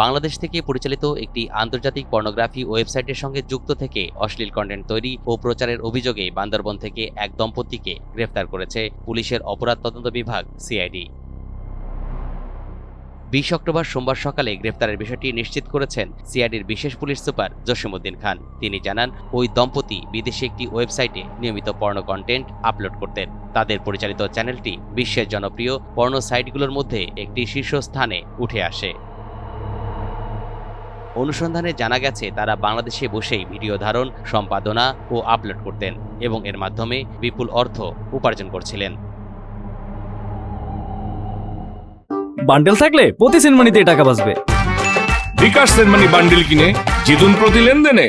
বাংলাদেশ থেকে পরিচালিত একটি আন্তর্জাতিক পর্নোগ্রাফি ওয়েবসাইটের সঙ্গে যুক্ত থেকে অশ্লীল কন্টেন্ট তৈরি ও প্রচারের অভিযোগে বান্দরবন থেকে এক দম্পতিকে গ্রেফতার করেছে পুলিশের অপরাধ তদন্ত বিভাগ, সিআইডি। বিশ অক্টোবর সোমবার সকালে গ্রেফতারের বিষয়টি নিশ্চিত করেছেন সিআইডির বিশেষ পুলিশ সুপার জসিমউদ্দিন খান। তিনি জানান, ওই দম্পতি বিদেশে একটি ওয়েবসাইটে নিয়মিত পর্ণ কন্টেন্ট আপলোড করতেন। তাদের পরিচালিত চ্যানেলটি বিশ্বের জনপ্রিয় পর্ণ সাইটগুলোর মধ্যে একটি শীর্ষস্থানে উঠে আসে। অনুসন্ধানে জানা গেছে তারা বাংলাদেশে বসেই ভিডিও ধারণ সম্পাদনা ও আপলোড করতেন এবং এর মাধ্যমে বিপুল অর্থ উপার্জন করছিলেন। বান্ডেল থাকলে প্রতি সেনমানিতে টাকা বাঁচবে। বিকাশ সেনমানি বান্ডেল কিনে জিতুন প্রতি লেনদেনে।